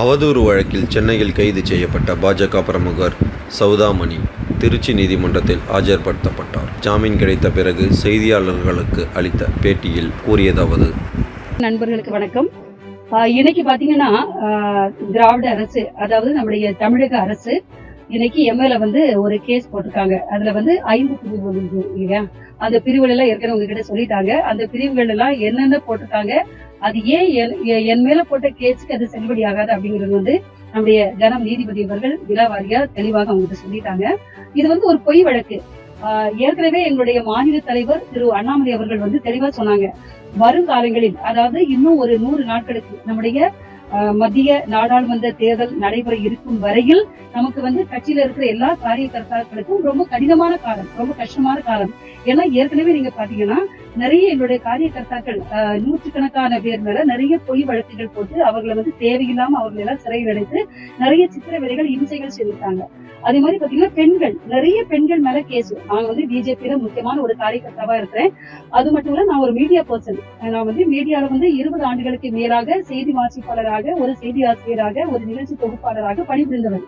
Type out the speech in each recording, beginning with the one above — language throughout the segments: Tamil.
அவதூறு வழக்கில் சென்னையில் கைது செய்யப்பட்ட பாஜக பிரமுகர் சௌதாமணி திருச்சி நீதிமன்றத்தில் ஆஜர்படுத்தப்பட்டார். ஜாமீன் கிடைத்த பிறகு செய்தியாளர்களுக்கு அளித்த பேட்டியில் கூறியதாவது. நண்பர்களுக்கு வணக்கம். இன்னைக்கு பாத்தீங்கன்னா திராவிட அரசு அதாவது நம்முடைய தமிழக அரசு இன்னைக்கு எம்எல்ஏ வந்து ஒரு கேஸ் போட்டிருக்காங்க. அதுல வந்து ஐந்து பிரிவுகள் இருக்கு இல்லையா? அந்த பிரிவுகள் எல்லாம் ஏற்கனவே உங்ககிட்ட சொல்லிட்டாங்க. அந்த பிரிவுகள் எல்லாம் என்னென்ன போட்டிருக்காங்க? அது ஏன் என்- என் மேல போட்ட கேஸுக்கு அது செல்லுபடி ஆகாது அப்படிங்கிறது வந்து நம்முடைய கனம் நீதிபதி அவர்கள் விழாவாரியா தெளிவாக அவங்ககிட்ட சொல்லிட்டாங்க. இது வந்து ஒரு பொய் வழக்கு. ஏற்கனவே எங்களுடைய மாநில தலைவர் திரு அண்ணாமலை அவர்கள் வந்து தெளிவா சொன்னாங்க. வருங்காலங்களில் அதாவது இன்னும் ஒரு நூறு நாட்களுக்கு நம்முடைய மத்திய நாடாளுமன்ற தேர்தல் நடைபெற இருக்கும் வரையில் நமக்கு வந்து கட்சியில இருக்கிற எல்லா காரியகர்த்தாக்களுக்கும் ரொம்ப கடினமான காலம் ரொம்ப கஷ்டமான காலம். ஏன்னா ஏற்கனவே நீங்க பாத்தீங்கன்னா நிறைய எங்களுடைய காரியகர்த்தாக்கள் நூற்று நூற்றுக்கணக்கான பேர் மேல நிறைய பொய் வழக்குகள் போட்டு அவர்களை வந்து தேவையில்லாம அவர்களை எல்லாம் சிறையில் அடைத்து நிறைய சித்திரவதைகள் இம்சைகள் செஞ்சுட்டாங்க அதே மாதிரி பாத்தீங்கன்னா பெண்கள் நிறைய பெண்கள் மேல கேஸ் நான் வந்து பிஜேபியில முக்கியமான ஒரு காரியகர்த்தாவா இருக்கிறேன். அது மட்டும் இல்ல நான் ஒரு மீடியா பர்சன் நான் வந்து மீடியால வந்து இருபது ஆண்டுகளுக்கு மேலாக செய்தி வாசிப்பாளராக ஒரு செய்தி ஆசிரியராக ஒரு நிகழ்ச்சி தொகுப்பாளராக பணிபுரிந்தவர்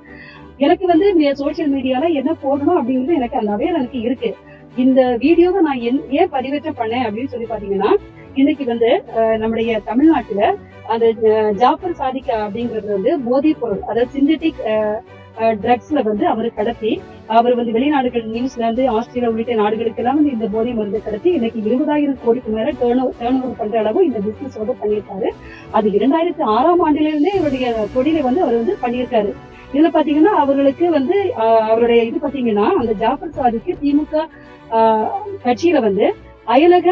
எனக்கு வந்து சோசியல் மீடியால என்ன போடணும் அப்படிங்கிறது எனக்கு அந்த அவேர் எனக்கு இருக்கு. இந்த வீடியோவை நான் என்- ஏன் பதிவேற்றம் பண்ணேன் அப்படின்னு சொல்லி பாத்தீங்கன்னா இன்னைக்கு வந்து நம்முடைய தமிழ்நாட்டுல அந்த ஜாஃபர் சாதிக் அப்படிங்கிறது வந்து போதைப் பொருள் அதாவது சிந்தட்டிக் ட்ரக்ஸ்ல வந்து அவர் கடத்தி அவர் வந்து வெளிநாடுகள் நியூசிலாந்து ஆஸ்திரேலியா உள்ளிட்ட நாடுகளுக்கு எல்லாம் வந்து இந்த போதை மருந்து கடத்தி இன்னைக்கு இருபதாயிரம் கோடிக்கு மேல டேர்ன் டேர்ன் ஓவர் பண்ற அளவு இந்த பிசினஸ் வந்து பண்ணியிருக்காரு. அது இரண்டாயிரத்தி ஆறாம் ஆண்டுல இருந்தே இவருடைய தொழிலை வந்து அவர் வந்து பண்ணியிருக்காரு. இதுல பாத்தீங்கன்னா அவர்களுக்கு வந்து அவருடைய இது பாத்தீங்கன்னா அந்த ஜாஃபர் சாதிக்கு திமுக ஆஹ், கட்சியில வந்து அயலக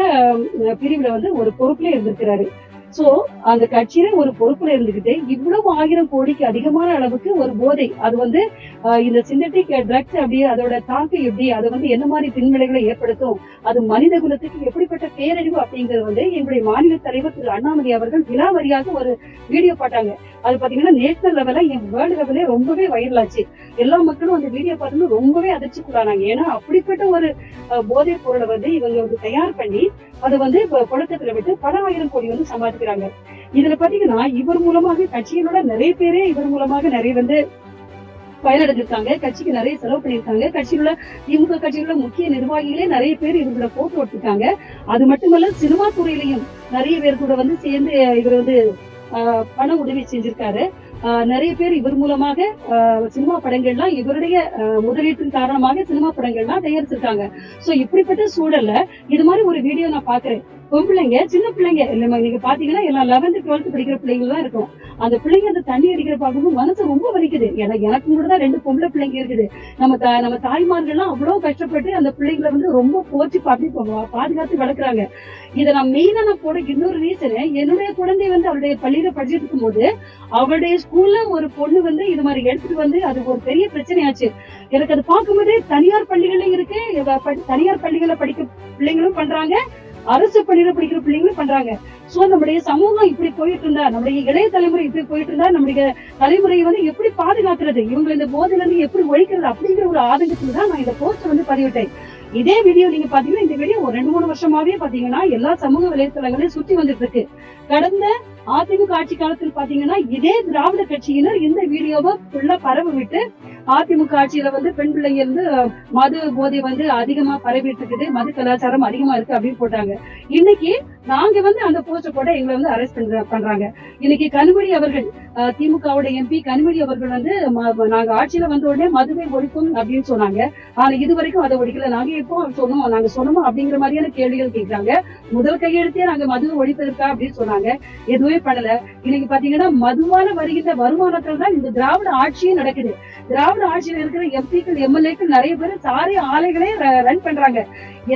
பிரிவுல வந்து ஒரு பொறுப்புல இருந்திருக்கிறாரு. சோ அந்த கட்சியில ஒரு பொறுப்புல இருந்துகிட்டு இவ்வளவு ஆயிரம் கோடிக்கு அதிகமான அளவுக்கு ஒரு போதை அது வந்து ஆஹ், இந்த சிந்தட்டிக் ட்ரக்ஸ் அப்படி அதோட தாக்கம் எப்படி அது வந்து என்ன மாதிரி பின்விளைகளை ஏற்படுத்தும் அது மனித குலத்துக்கு எப்படிப்பட்ட பேரழிவு அப்படிங்கிறது வந்து எங்களுடைய மாநில தலைவர் திரு அண்ணாமலை அவர்கள் விலாவரியாக ஒரு வீடியோ போட்டாங்க. அது பாத்தீங்கன்னா நேஷனல் லெவல்ல என் வேர்ல்டு லெவலே ரொம்பவே வைரல் ஆச்சு. எல்லா மக்களும் அந்த வீடியோ பார்த்துன்னு ரொம்பவே அதிர்ச்சிக்குள்ளானாங்க. ஏன்னா அப்படிப்பட்ட ஒரு போதைப் பொருளை வந்து இவங்க வந்து தயார் பண்ணி அதை வந்து புழக்கத்துல விட்டு பல ஆயிரம் கோடி வந்து சம்பாதிக்கிறாங்க. இதுல பாத்தீங்கன்னா இவர் மூலமாக கட்சிகளோட நிறைய பேரே இவர் மூலமாக நிறைய வந்து பயனடைஞ்சிருக்காங்க. கட்சிக்கு நிறைய செலவு பண்ணியிருக்காங்க. கட்சியில திமுக கட்சியிலுள்ள முக்கிய நிர்வாகிகளே நிறைய பேர் இவங்கள போட்டு விட்டுருக்காங்க அது மட்டுமல்ல சினிமா துறையிலையும் நிறைய பேர் கூட வந்து சேர்ந்து இவர் வந்து பண உதவி செஞ்சிருக்காரு. ஆஹ், நிறைய பேர் இவர் மூலமாக ஆஹ், சினிமா படங்கள்லாம் இவருடைய முதலீட்டின் காரணமாக சினிமா படங்கள்லாம் தயாரிச்சிருக்காங்க. சோ இப்படிப்பட்ட சூழல்ல இது மாதிரி ஒரு வீடியோ நான் பாக்குறேன் பொம்பளைங்க சின்ன பிள்ளைங்க இல்ல நீங்க பாத்தீங்கன்னா எல்லாம் லெவன்த் டுவெல்த் படிக்கிற பிள்ளைங்க தான் இருக்கும். அந்த பிள்ளைங்க அந்த தண்ணி அடிக்கிற பார்க்கும்போது மனசு ரொம்ப வலிக்குது. ஏன்னா எனக்கு கூட தான் ரெண்டு பொம்பளை பிள்ளைங்க இருக்குது. நம்ம தா- நம்ம தாய்மார்கள்லாம் அவ்வளவு கஷ்டப்பட்டு அந்த பிள்ளைங்களை வந்து ரொம்ப போச்சு பாப்பி பாதுகாத்து வளர்க்குறாங்க. இதை நான் மெயினா நான் போட இன்னொரு ரீசன் என்னுடைய குழந்தை வந்து அவளுடைய பள்ளியில படிச்சுட்டு இருக்கும்போது அவளுடைய ஸ்கூல்ல ஒரு பொண்ணு வந்து இது மாதிரி எடுத்துட்டு வந்து அது ஒரு பெரிய பிரச்சனையாச்சு. எனக்கு அது பார்க்கும்போதே தனியார் பள்ளிகளும் இருக்கு. தனியார் பள்ளிகளை படிக்க பிள்ளைங்களும் பண்றாங்க. அரசு பள்ளியில படிக்கிற பிள்ளைங்களும் பண்றாங்க. சோ நம்முடைய சமூகம் இப்படி போயிட்டு இருந்தா நம்முடைய இளைய தலைமுறை இப்படி போயிட்டு இருந்தா நம்முடைய தலைமுறையை வந்து எப்படி பாதுகாக்கிறது இவங்க இந்த போதையில இருந்து எப்படி ஒழிக்கிறது அப்படிங்கிற ஒரு ஆதங்கத்துல தான் நான் இந்த போஸ்ட் வந்து பதிவிட்டேன். இதே வீடியோ நீங்க பாத்தீங்கன்னா இந்த வீடியோ ஒரு ரெண்டு மூணு வருஷமாவே பாத்தீங்கன்னா எல்லா சமூக வலைத்தளங்களையும் சுத்தி வந்துட்டு இருக்கு கடந்த அதிமுக ஆட்சி காலத்தில் பாத்தீங்கன்னா இதே திராவிட கட்சியினர் இந்த வீடியோவை ஃபுல்லா பரவ விட்டு அதிமுக ஆட்சியில வந்து பெண் பிள்ளைங்க இருந்து மது போதை வந்து அதிகமா பரவிட்டு இருக்குது. மது கலாச்சாரம் அதிகமா இருக்கு அப்படின்னு போட்டாங்க. இன்னைக்கு நாங்க வந்து அந்த போஸ்ட போட எங்களை வந்து அரெஸ்ட் பண்றாங்க. இன்னைக்கு கனிமொழி அவர்கள் திமுகவோட எம்பி கனிமொழி அவர்கள் வந்து நாங்க ஆட்சியில வந்த உடனே மதுவை ஒழிக்கும் அப்படின்னு சொன்னாங்க. ஆனா இது வரைக்கும் அதை ஒழிக்கல. நாங்க எப்போ சொன்னோம் நாங்க சொன்னோம் அப்படிங்கிற மாதிரியான கேள்விகள் கேட்கிறாங்க. முதல் கையெழுத்தே நாங்க மதுவை ஒழிப்பதற்கா அப்படின்னு சொன்னாங்க. எதுவுமே பண்ணல. இன்னைக்கு பாத்தீங்கன்னா மதுவான வருகின்ற வருமானத்தில் தான் இந்த திராவிட ஆட்சியே நடக்குது. திராவிட ஆட்சியில இருக்கிற எம்பிக்கள் எம்எல்ஏக்கள் நிறைய பேர் சாரி ஆலைகளே ரன் பண்றாங்க.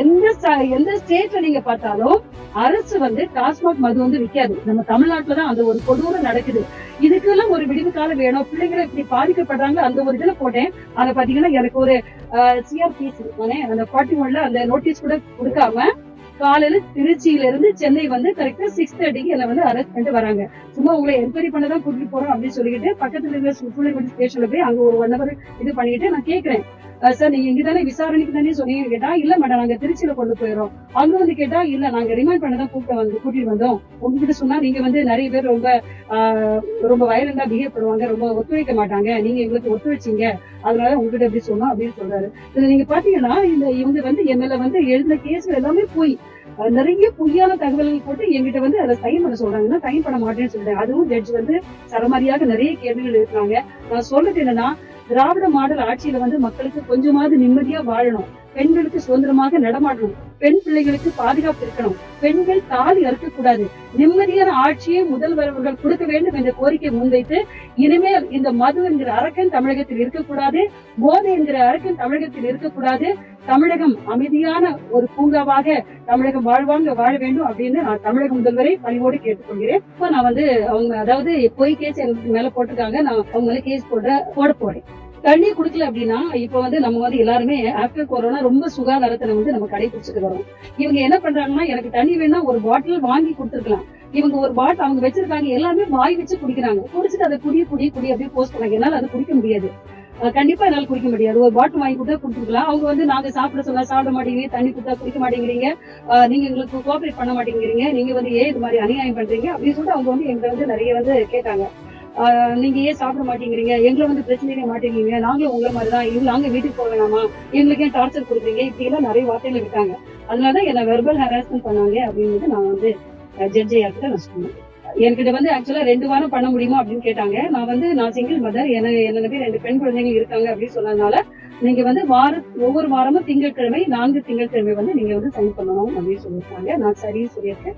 எந்த எந்த ஸ்டேட்ல நீங்க பார்த்தாலும் அரசு வந்து டாஸ்மாக் மது வந்து விக்காது. நம்ம தமிழ்நாட்டுலதான் அந்த ஒரு கொடூரம் நடக்குது. இதுக்கெல்லாம் ஒரு விடிவு காலம் வேணும். பிள்ளைங்களை இப்படி பாதிக்கப்படுறாங்க அந்த ஒரு இதுல போட்டேன். அத பாத்தீங்கன்னா எனக்கு ஒரு சிஆர்பிசி அந்த ஃபார்ட்டி ஒன்ல அந்த நோட்டீஸ் கூட கொடுக்காம காலையில திருச்சியில இருந்து சென்னை வந்து கரெக்டா சிக்ஸ் தேர்ட்டிக்கு என்ன வந்து அரெஸ்ட் பண்ணிட்டு வராங்க. சும்மா உங்களை என்கொயரி பண்ண தான் கூட்டிட்டு போறோம் அப்படின்னு சொல்லிட்டு பக்கத்துல இருக்கிற சுற்றுலா ஸ்டேஷன்ல போய் அங்க ஒரு ஒன் ஹவர் இது பண்ணிட்டு நான் கேக்குறேன். சார் நீங்க இங்க தானே விசாரணைக்கு தானே சொன்னீங்க. கேட்டா இல்ல மேடம் நாங்க திருச்சியில கொண்டு போயிடுறோம். அங்க வந்து கேட்டா இல்ல நாங்க ரிமைண்ட் பண்ணதான் கூப்பிட்டு வந்து கூட்டிட்டு வந்தோம். உங்ககிட்ட சொன்னா நீங்க வந்து நிறைய பேர் ரொம்ப ரொம்ப வயலண்டா பிஹேவ் பண்ணுவாங்க ரொம்ப ஒத்துழைக்க மாட்டாங்க. நீங்க எங்களுக்கு ஒத்துழைச்சீங்க. அதனால உங்ககிட்ட எப்படி சொன்னோம் அப்படின்னு சொல்றாரு. இதுல நீங்க பாத்தீங்கன்னா இந்த இவங்க வந்து எம்எல்ஏ வந்து எழுதின கேஸ் எல்லாமே போய். நிறைய பொய்யான தகவல்கள் போட்டு என்கிட்ட வந்து அதை சைன் பண்ண சொல்றாங்கன்னா சைன் பண்ண மாட்டேன்னு சொல்றேன் அதுவும் ஜட்ஜ் வந்து சரமாரியாக நிறைய கேள்விகள் இருக்கிறாங்க நான் சொல்றது என்னன்னா திராவிட மாடல் ஆட்சியில வந்து மக்களுக்கு கொஞ்சமாவது நிம்மதியா வாழணும். பெண்களுக்கு சுதந்திரமாக நடமாடணும். பெண் பிள்ளைகளுக்கு பாதுகாப்பு இருக்கணும். பெண்கள் தாலி அறுக்க கூடாது நிம்மதியான ஆட்சியை முதல்வர் அவர்கள் கொடுக்க வேண்டும் என்ற கோரிக்கை முன்வைத்து இனிமேல் இந்த மது என்கிற அரக்கன் தமிழகத்தில் இருக்கக்கூடாது போதை என்கிற அரக்கன் தமிழகத்தில் இருக்கக்கூடாது. தமிழகம் அமைதியான ஒரு பூங்காவாக தமிழகம் வாழ்வாங்க வாழ வேண்டும் அப்படின்னு நான் தமிழக முதல்வரை பணிவோடு கேட்டுக்கொள்கிறேன். இப்ப நான் வந்து அவங்க அதாவது பொய் கேஸ் எனக்கு மேல போட்டிருக்காங்க. நான் அவங்க கேஸ் போட போட போறேன். தண்ணி குடுக்கல அப்படின்னா இப்ப வந்து நம்ம வந்து எல்லாருமே ஆஃப்டர் கொரோனா ரொம்ப சுகாதாரத்துல வந்து நம்ம கடைபிடிச்சிட்டு வரோம். இவங்க என்ன பண்றாங்கன்னா எனக்கு தண்ணி வேணா ஒரு பாட்டில் வாங்கி கொடுத்துருக்கலாம். இவங்க ஒரு பாட்டில் அவங்க வச்சிருக்காங்க எல்லாமே வாய் வச்சு குடிக்கிறாங்க. குடிச்சிட்டு அதை குடி குடி குடி அப்படியே போஸ்ட் பண்ணாங்க. என்னால அது குடிக்க முடியாது. கண்டிப்பா என்னால குடிக்க முடியாது. ஒரு பாட்டில் வாங்கி கொடுத்தா கொடுத்துருக்கலாம். அவங்க வந்து நாங்க சாப்பிட சொன்னா சாப்பிட மாட்டேங்கிறீங்க தண்ணி கொடுத்தா குடிக்க மாட்டேங்கிறீங்க. நீங்க எங்களுக்கு கோஆபரேட் பண்ண மாட்டேங்கிறீங்க. நீங்க வந்து ஏன் இது மாதிரி அநியாயம் பண்றீங்க அப்படின்னு சொல்லிட்டு அவங்க வந்து எங்களை வந்து நிறைய வந்து கேட்டாங்க. நீங்க ஏன் சாப்பிட மாட்டேங்கிறீங்க? எங்களை வந்து பிரச்சனையே மாட்டேங்கிறீங்க. நாங்களும் உங்களை மாதிரி தான் இவங்க நாங்க வீட்டுக்கு போக வேணாமா எங்களுக்கு ஏன் டார்ச்சர் கொடுக்குறீங்க. இப்படி எல்லாம் நிறைய வார்த்தைகள் விட்டாங்க அதனால என்ன வெர்பல் ஹராஸ்மெண்ட் பண்ணாங்க அப்படின்னு நான் வந்து ஜட்ஜ் ஐயாக்கிட்ட நான் சொன்னேன். என்கிட்ட வந்து ஆக்சுவலா ரெண்டு வாரம் பண்ண முடியுமா அப்படின்னு கேட்டாங்க. நான் வந்து நான் சிங்கிள் மதர் என்ன என்ன ரெண்டு பெண் குழந்தைங்க இருக்காங்க அப்படின்னு சொன்னதுனால நீங்க வந்து வார ஒவ்வொரு வாரமும் திங்கட்கிழமை நான்கு திங்கட்கிழமை வந்து நீங்க வந்து சைன் பண்ணணும் அப்படின்னு சொல்லியிருக்காங்க. நான் சரி சொல்லியிருக்கேன்